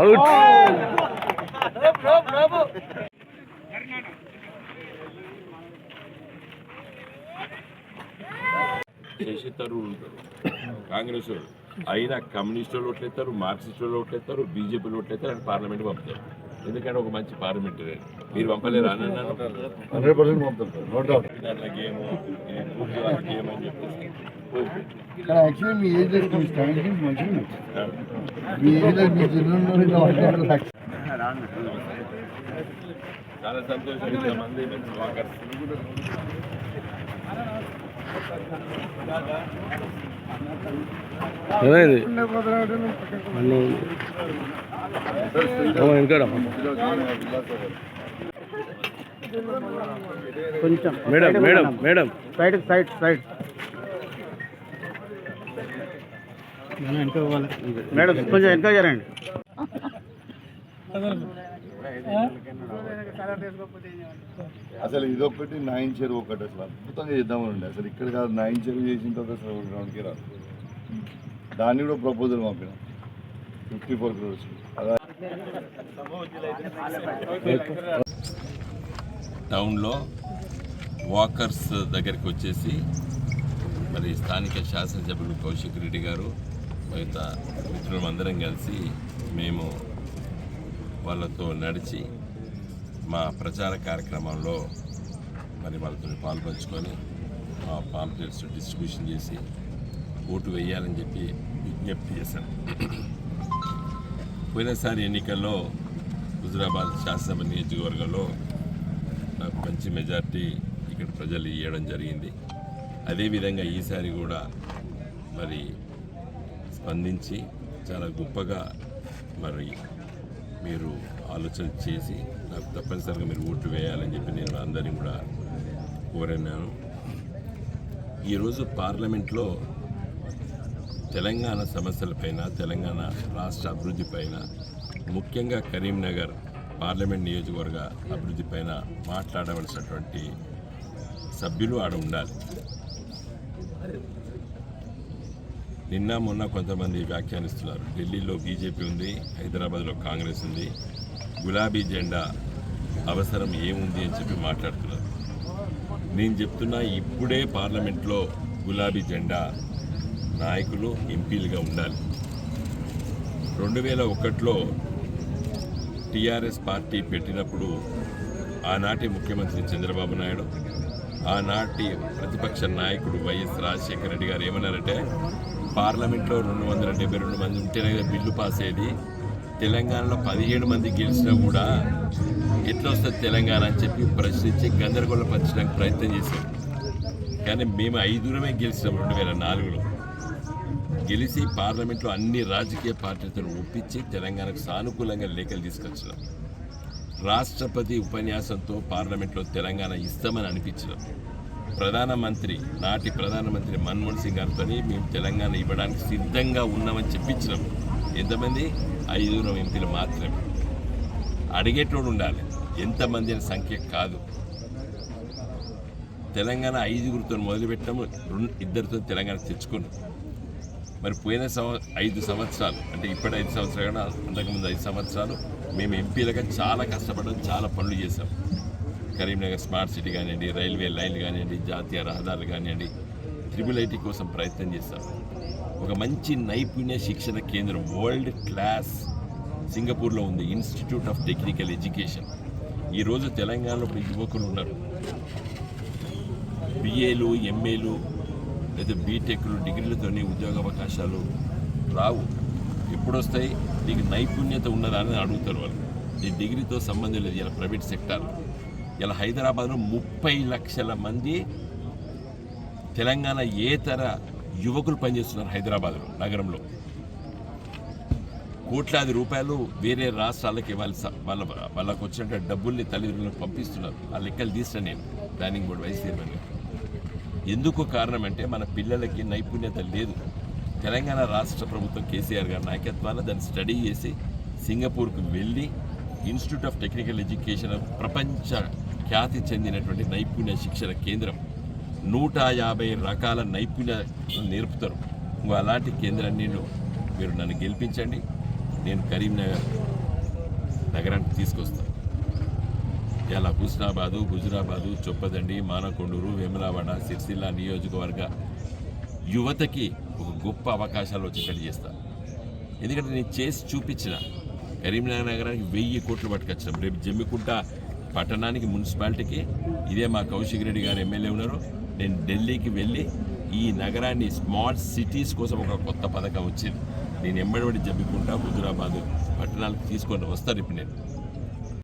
Out చేసేస్తారు ఉంటారు. కాంగ్రెస్ వాళ్ళు. అయినా కమ్యూనిస్ట్ వాళ్ళు ఓట్లేస్తారు మార్క్సిస్ట్ వాళ్ళు ఓట్లేస్తారు బీజేపీలు ఓట్లేస్తారు అని పార్లమెంట్ పంపుతారు. ఎందుకంటే ఒక మంచి పార్లమెంట్ మీరు పంపలేరు అని అన్నాను హండ్రెడ్ పర్సెంట్ పంపుతారు సార్ నో డౌట్. దాంట్లో గేమ్ ఇది పూర్తి వాళ్ళ గేమ్ అని చెప్పేసి. పోయింది. కానీ యాక్చువల్లీ మీ ఏజ్ మీ స్టాండింగ్ మంచిగా ఉంది. మీ ఏజ్ మీ చిన్న ఇలా ఉంటారు చాలా సంతోషం ఇంతమంది వాకర్స్ ఏమైంది? కొంచెం. Madam madam madam. Side side side. Madam కొంచెం వెనక అసలు ఇదొకటి నైన్ చెరువు ఒకటి అసలు అద్భుతంగా చేద్దామని ఉండే అసలు ఇక్కడ కాదు నైన్ చెరువు చేసిన తర్వాత అసలు గ్రౌండ్కి రాదు. దాన్ని కూడా ప్రపోజల్ పంపిన. ఫిఫ్టీ ఫోర్ క్రోర్స్ టౌన్లో వాకర్స్ దగ్గరికి వచ్చేసి మరి స్థానిక శాసనసభ్యులు కౌశిక్ రెడ్డి గారు మిగతా మిత్రులందరం కలిసి మేము వాళ్ళతో నడిచి మా ప్రచార కార్యక్రమంలో మరి వాళ్ళతో పాల్పంచుకొని మా పాంప్లెట్స్ డిస్ట్రిబ్యూషన్ చేసి ఓటు వేయాలని చెప్పి విజ్ఞప్తి చేశాను పోయినసారి ఎన్నికల్లో హుజురాబాద్ శాసనసభ నియోజకవర్గంలో నాకు మంచి మెజార్టీ ఇక్కడ ప్రజలు ఇవ్వడం జరిగింది. అదేవిధంగా ఈసారి కూడా మరి స్పందించి చాలా గొప్పగా మరి మీరు ఆలోచన చేసి నాకు తప్పనిసరిగా మీరు ఓటు వేయాలని చెప్పి నేను అందరినీ కూడా కోరన్నాను. ఈరోజు పార్లమెంట్లో తెలంగాణ సమస్యలపైన తెలంగాణ రాష్ట్ర అభివృద్ధిపైన ముఖ్యంగా కరీంనగర్ పార్లమెంట్ నియోజకవర్గ అభివృద్ధిపైన మాట్లాడవలసినటువంటి సభ్యులు ఆడ ఉండాలి. నిన్న మొన్న కొంతమంది వ్యాఖ్యానిస్తున్నారు. ఢిల్లీలో బీజేపీ ఉంది హైదరాబాద్లో కాంగ్రెస్ ఉంది. గులాబీ జెండా అవసరం ఏముంది అని చెప్పి మాట్లాడుతున్నారు. నేను చెప్తున్నా ఇప్పుడే పార్లమెంట్లో గులాబీ జెండా నాయకులు ఎంపీలుగా ఉండాలి. రెండు వేల ఒకటిలో టీఆర్ఎస్ పార్టీ పెట్టినప్పుడు ఆనాటి ముఖ్యమంత్రి చంద్రబాబు నాయుడు ఆనాటి ప్రతిపక్ష నాయకుడు వైఎస్ రాజశేఖర రెడ్డి గారు ఏమన్నారంటే పార్లమెంట్లో రెండు వందల డెబ్బై రెండు మంది ఉంటేనే బిల్లు పాస్ అయ్యేది తెలంగాణలో పదిహేడు మంది గెలిచినా కూడా ఎట్లా వస్తుంది తెలంగాణ? అని చెప్పి ప్రశ్నించి గందరగోళపరచడానికి ప్రయత్నం చేశాం కానీ మేము ఐదుగురమే గెలిచినాం రెండు వేల నాలుగులో. గెలిచి పార్లమెంట్లో అన్ని రాజకీయ పార్టీలతో ఒప్పించి తెలంగాణకు సానుకూలంగా లేఖలు తీసుకొచ్చినాం. రాష్ట్రపతి ఉపన్యాసంతో పార్లమెంట్లో తెలంగాణ ఇస్తామని అనిపించినాం ప్రధానమంత్రి నాటి ప్రధానమంత్రి మన్మోహన్ సింగ్ గారితో మేము తెలంగాణ ఇవ్వడానికి సిద్ధంగా ఉన్నామని చెప్పించినాం ఎంతమంది? ఐదుగురం ఎంపీలు మాత్రమే. అడిగేటోడు ఉండాలి. ఎంతమంది అనే సంఖ్య కాదు. తెలంగాణ ఐదుగురితో మొదలుపెట్టాము. రెండు ఇద్దరితో తెలంగాణ తెచ్చుకున్నాం. మరి పోయిన సంవ ఐదు సంవత్సరాలు అంటే ఇప్పటి ఐదు సంవత్సరాలు కన్నా అంతకుముందు ఐదు సంవత్సరాలు మేము ఎంపీలుగా చాలా కష్టపడడం చాలా పనులు చేసాం కరీంనగర్ స్మార్ట్ సిటీ కానివ్వండి రైల్వే లైన్లు కానివ్వండి జాతీయ రహదారులు కానివ్వండి త్రిబుల్ ఐటీ కోసం ప్రయత్నం చేస్తాం ఒక మంచి నైపుణ్య శిక్షణ కేంద్రం వరల్డ్ క్లాస్ సింగపూర్లో ఉంది ఇన్స్టిట్యూట్ ఆఫ్ టెక్నికల్ ఎడ్యుకేషన్ ఈరోజు తెలంగాణలో ఇప్పుడు యువకులు ఉన్నారు. బిఏలు ఎంఏలు లేదా బీటెక్లు డిగ్రీలతోనే ఉద్యోగ అవకాశాలు రావు. ఎప్పుడొస్తాయి? నీకు నైపుణ్యత ఉన్నదా అని అడుగుతారు వాళ్ళు. నీ డిగ్రీతో సంబంధం లేదు ఇలా ప్రైవేట్ సెక్టార్. ఇలా హైదరాబాద్లో ముప్పై లక్షల మంది తెలంగాణ ఏతర యువకులు పనిచేస్తున్నారు హైదరాబాద్లో నగరంలో. కోట్లాది రూపాయలు వేరే రాష్ట్రాలకు వాళ్ళ వాళ్ళ వాళ్ళకు వచ్చినట్టు డబ్బుల్ని తల్లిదండ్రులకు పంపిస్తున్నారు. ఆ లెక్కలు తీసిన నేను. ప్లానింగ్ బోర్డు వైస్ చైర్మన్ ఎందుకు కారణం అంటే మన పిల్లలకి నైపుణ్యత లేదు. తెలంగాణ రాష్ట్ర ప్రభుత్వం కేసీఆర్ గారి నాయకత్వాన దాన్ని స్టడీ చేసి సింగపూర్కు వెళ్ళి ఇన్స్టిట్యూట్ ఆఫ్ టెక్నికల్ ఎడ్యుకేషన్ ప్రపంచ ఖ్యాతి చెందినటువంటి నైపుణ్య శిక్షణ కేంద్రం. నూట యాభై రకాల నైపుణ్యాలు నేర్పుతారు. అలాంటి కేంద్రాన్ని మీరు నన్ను గెలిపించండి. నేను కరీంనగర్ నగరానికి తీసుకొస్తాను. ఇలా హుస్నాబాదు గుజరాబాదు చొప్పదండి మానకొండూరు వేములవాడ సిరిసిల్ల నియోజకవర్గ యువతకి ఒక గొప్ప అవకాశాలు వచ్చేటట్టు చేస్తా ఎందుకంటే నేను చేసి చూపించిన కరీంనగర్ నగరానికి వెయ్యి కోట్లు పట్టుకొచ్చాం రేపు జమ్మికుంట పట్టణానికి మున్సిపాలిటీకి ఇదే మా కౌశిక్ రెడ్డి గారు ఎమ్మెల్యే ఉన్నారు. నేను ఢిల్లీకి వెళ్ళి ఈ నగరాన్ని స్మార్ట్ సిటీస్ కోసం ఒక కొత్త పథకం వచ్చింది. నేను ఎంబడి జమ్మికుంట హుజురాబాదు పట్టణాలకు తీసుకొని వస్తాను ఇప్పుడు నేను.